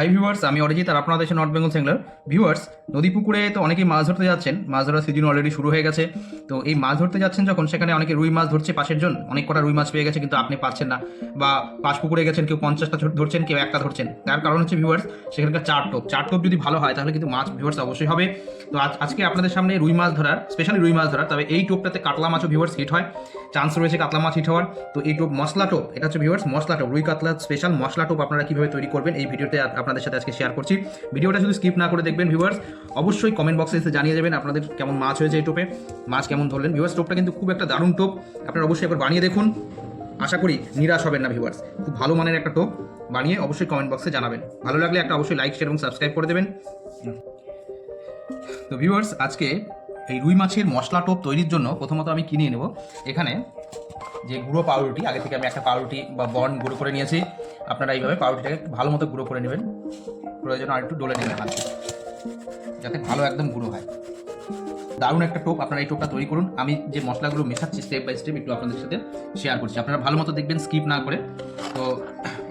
Hi viewers আমি অরিজিৎ আর আপনারা দেখছেন নর্থ বেঙ্গল সেঙ্গলার ভিউয়ার্স নদী পুকুরে তো অনেকেই মাছ ধরতে যাচ্ছেন। মাছ ধরার সিজন অলরেডি শুরু হয়ে গেছে। তো এই মাছ ধরতে যাচ্ছেন যখন, সেখানে অনেকে রুই মাছ ধরছে পাশের জন। অনেক কটা রুই মাছ পেয়ে গেছে, কিন্তু আপনি পাচ্ছেন না। বা পাশ পুকুরে গেছেন, কেউ পঞ্চাশটা ধরছেন, কেউ একটা ধরছেন। তার কারণ হচ্ছে ভিউয়ার্স সেখানকার চার টোপ। চার টোপ যদি ভালো হয়, তাহলে কিন্তু মাছ ভিউয়ার্স অবশ্যই হবে। তো আজ আজকে আপনাদের সামনে রুই মাছ ধরার স্পেশালি রুই মাছ ধরার, তবে এই টোপটাতে কাতলা মাছও ভিউয়ার্স হিট হয়। চান্স রয়েছে কাতলা মাছ হিট হওয়ার। তো এই টোপ মশলা টোপ, এটা হচ্ছে ভিউয়ার্স মশলা টোপ। রুই কাতলা স্পেশাল মশলা টোপ আপনারা কীভাবে তৈরি করবেন, এই ভিডিওতে আপ- আপনাদের সাথে আজকে শেয়ার করছি। ভিডিওটা শুধু স্কিপ না করে দেখবেন ভিউয়ার্স অবশ্যই কমেন্ট বক্সে এসে জানিয়ে যাবেন আপনাদের কেমন মাছ হয়েছে এই টোপে। মাছ কেমন ধরলেন। ভিউয়ার্স টোপটা কিন্তু খুব একটা দারুণ টোপ। আপনারা অবশ্যই একবার বানিয়ে দেখুন। আশা করি নিরাশ হবেন না ভিউয়ার্স খুব ভালো মানের একটা টোপ বানিয়ে অবশ্যই কমেন্ট বক্সে জানাবেন। ভালো লাগলে একটা অবশ্যই লাইক শেয়ার এবং সাবস্ক্রাইব করে দেবেন। তো ভিউয়ার্স আজকে এই রুই মাছের মশলা টোপ তৈরির জন্য প্রথমত আমি কিনে নেব। এখানে যে গুঁড়ো পাউরুটি, আগে থেকে আমি একটা পাউরুটি বা বন গুঁড়ো করে নিয়েছি। আপনারা এইভাবে পাউরুটিটাকে ভালো মতো গুঁড়ো করে নেবেন। প্রয়োজন আর একটু ডলে নেবেন হাতে যাতে ভালো একদম গুঁড়ো হয়। দারুণ একটা টোপ আপনারা এই টোপটা তৈরি করুন। আমি যে মশলাগুলো মেশাচ্ছি স্টেপ বাই স্টেপ একটু আপনাদের সাথে শেয়ার করছি। আপনারা ভালো মতো দেখবেন স্কিপ না করে। তো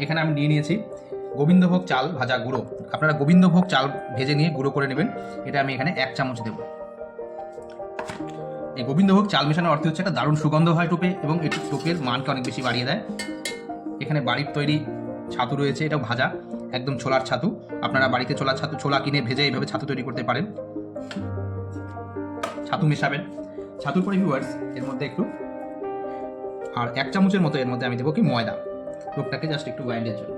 এখানে আমি নিয়ে নিয়েছি গোবিন্দভোগ চাল ভাজা গুঁড়ো। আপনারা গোবিন্দভোগ চাল ভেজে নিয়ে গুঁড়ো করে নেবেন। এটা আমি এখানে এক চামচ দেবো। এই গোবিন্দভোগ চাল মেশানোর অর্থ হচ্ছে একটা দারুণ সুগন্ধ হয় টোপে এবং এটি টোপের মানকে অনেক বেশি বাড়িয়ে দেয়। এখানে বাড়ির তৈরি ছাতু রয়েছে, এটাও ভাজা, একদম ছোলার ছাতু। আপনারা বাড়িতে ছোলার ছাতু, ছোলা কিনে ভেজে এইভাবে ছাতু তৈরি করতে পারেন। ছাতু মেশাবেন। ছাতুর পরে ভিউয়ার্স এর মধ্যে একটু, আর এক চামচের মতো এর মধ্যে আমি দেবো কি ময়দা। টোপটাকে জাস্ট একটু গ্রাইন্ডের জন্য।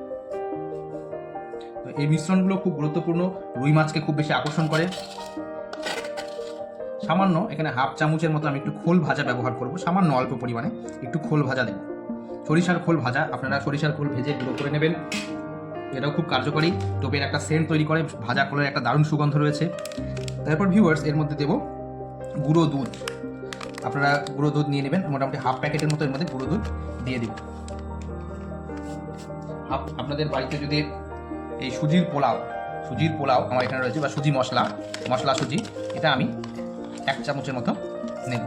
এই মিশ্রণগুলো খুব গুরুত্বপূর্ণ। রুই মাছকে খুব বেশি আকর্ষণ করে। সামান্য এখানে হাফ চামচের মতো আমি একটু খোল ভাজা ব্যবহার করব, সামান্য অল্প পরিমাণে একটু খোল ভাজা দেব। সরিষার খোল ভাজা, আপনারা সরিষার খোল ভেজে গুঁড়ো করে নেবেন। এটাও খুব কার্যকরী, টোপের একটা সেন্ট তৈরি করে, ভাজা খোলের একটা দারুণ সুগন্ধ রয়েছে। তারপর ভিউয়ার্স এর মধ্যে দেব গুঁড়ো দুধ। আপনারা গুঁড়ো দুধ নিয়ে নেবেন, মোটামুটি হাফ প্যাকেটের মতো এর মধ্যে গুঁড়ো দুধ দিয়ে দিব। হাফ, আপনাদের বাড়িতে যদি এই সুজির পোলাও সুজির পোলাও আমার এখানে রয়েছে, বা সুজি মশলা মশলা সুজি, এটা আমি এক চামচের মতো নেব।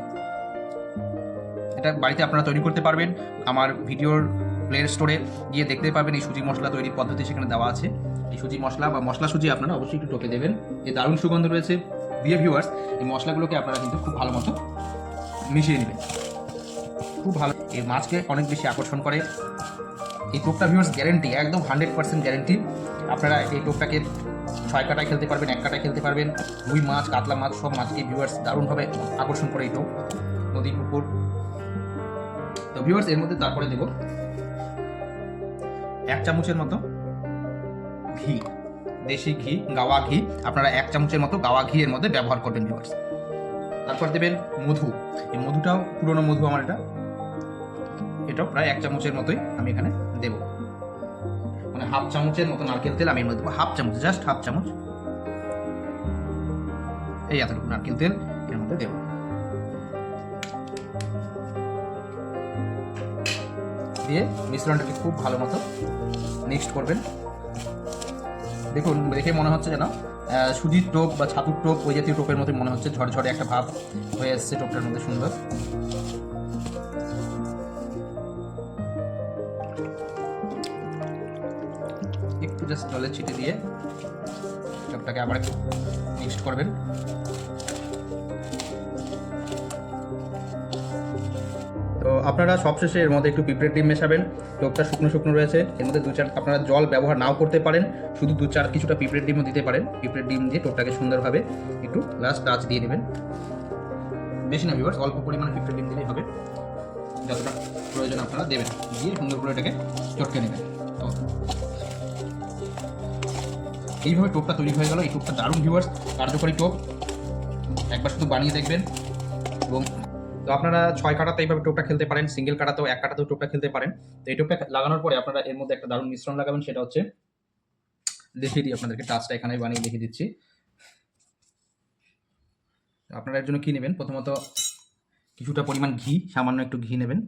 এটা বাড়িতে আপনারা তৈরি করতে পারবেন। আমার ভিডিওর প্লে স্টোরে গিয়ে দেখতে পারবেন এই সুজি মশলা তৈরির পদ্ধতি সেখানে দেওয়া আছে। এই সুজি মশলা বা মশলা সুজি আপনারা অবশ্যই একটু টোকে দেবেন। এই দারুণ সুগন্ধ রয়েছে দিয়ে ভিউয়ার্স এই মশলাগুলোকে আপনারা কিন্তু খুব ভালো মতো মিশিয়ে নেবেন। খুব ভালো। এই মাছকে অনেক বেশি আকর্ষণ করে। এই টোপটা ভিউয়ার্স গ্যারেন্টি একদম হান্ড্রেড পার্সেন্ট গ্যারেন্টি আপনারা এই টোপটাকে ছয় কাটায় খেলতে পারবেন এক কাটায় খেলতে পারবেন। রুই মাছ, কাতলা মাছ, সব মাছকে ভিউয়ার্স দারুণভাবে আকর্ষণ করে টোপ নদী, পুকুর। তো ভিউয়ার্স এর মধ্যে তারপরে দেব এক চামচের মতো ঘি, দেশি ঘি, গাওয়া ঘি। আপনারা এক চামচের মতো গাওয়া ঘি এর মধ্যে ব্যবহার করবেন ভিউয়ার্স তারপর দেবেন মধু। এই মধুটাও, পুরনো মধু আমার এটা। এটাও প্রায় এক চামচের মতোই আমি এখানে দেব। মানে হাফ চামচের মতো নারকেল তেল, আমি এর মধ্যে দেবো হাফ চামচ জাস্ট হাফ চামচ। এই এতটুকু নারকেল তেল এর মধ্যে দেবো। দিয়ে মিশ্রণটাকে খুব ভালো মতো মিক্সড করবেন। দেখুন, দেখে মনে হচ্ছে যেন সুজির টোপ বা ছাতুর টোপ ওই জাতীয় টোপের মতো মনে হচ্ছে, ঝরঝরে একটা ভাব হয়ে আসছে টোপটার মধ্যে, সুন্দর। একটু জাস্ট জলে ছিটে দিয়ে টোপটাকে আবার মিক্সড করবেন। তো আপনারা সবশেষে এর মধ্যে একটু পিঁপড়ের ডিম মেশাবেন। টোপটা শুকনো শুকনো রয়েছে। এর মধ্যে দু চার আপনারা জল ব্যবহার নাও করতে পারেন। শুধু দু চার কিছুটা পিঁপড়ের ডিমও দিতে পারেন। পিঁপড়ের ডিম দিয়ে টোপটাকে সুন্দরভাবে একটু লাস্ট টাচ দিয়ে নেবেন বেশি না ভিউয়ার্স অল্প পরিমাণে পিঁপড়ের ডিম দিলেই হবে। যতটা প্রয়োজন আপনারা দেবেন। দিয়ে সুন্দর করে এটাকে চটকে নেবেন। তো এইভাবে টোপটা তৈরি হয়ে গেল। এই টোপটা দারুণ ভিউয়ার্স কার্যকরী টোপ। একবার শুধু বানিয়ে দেখবেন। এবং তো আপনারা ছয় কাটাতে এইভাবে টোপটা খেলতে পারেন সিঙ্গেল কাটাতেও, এক কাটাতেও টোপটা খেলতে পারেন। তো এই টোপটা লাগানোর পরে আপনারা এর মধ্যে একটা দারুণ মিশ্রণ লাগাবেন, সেটা হচ্ছে দেখিয়ে দিই আপনাদেরকে টাচটা এখানে বানিয়ে দেখিয়ে দিচ্ছি। আপনারা এর জন্য কী নেবেন? প্রথমত কিছুটা পরিমাণ ঘি, সামান্য একটু ঘি নেবেন।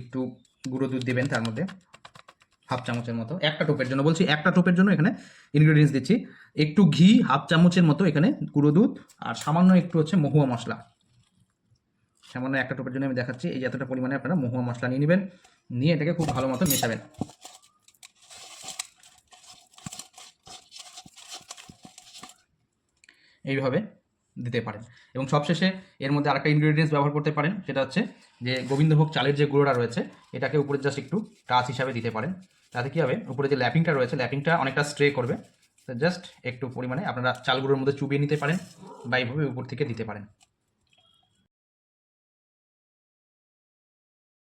একটু গুঁড়ো দুধ দেবেন তার মধ্যে। হাফ চামচের মতো, একটা টোপের জন্য, বলছি একটা টোপের জন্য এখানে ইনগ্রিডিয়েন্টস দিচ্ছি। একটু ঘি, হাফ চামচের মতো এখানে গুঁড়ো দুধ, আর সামান্য একটু হচ্ছে মহুয়া মশলা। সামান্য একটা টোপের জন্য আমি দেখাচ্ছি, এই যতটা পরিমাণে আপনারা মহুয়া মশলা নিয়ে নেবেন, নিয়ে এটাকে খুব ভালো মতো মেশাবেন। এইভাবে দিতে পারেন। এবং সবশেষে এর মধ্যে আরেকটা ইনগ্রিডিয়েন্টস ব্যবহার করতে পারেন, সেটা হচ্ছে যে গোবিন্দভোগ চালের যে গুঁড়োটা রয়েছে, এটাকে উপরে জাস্ট একটু টাচ হিসাবে দিতে পারেন। তাতে কী হবে? উপরে যে ল্যাপিংটা রয়েছে, ল্যাপিংটা অনেকটা স্ট্রে করবে। জাস্ট একটু পরিমাণে আপনারা চালগুলোর মধ্যে চুবিয়ে নিতে পারেন বা এইভাবে উপর থেকে দিতে পারেন।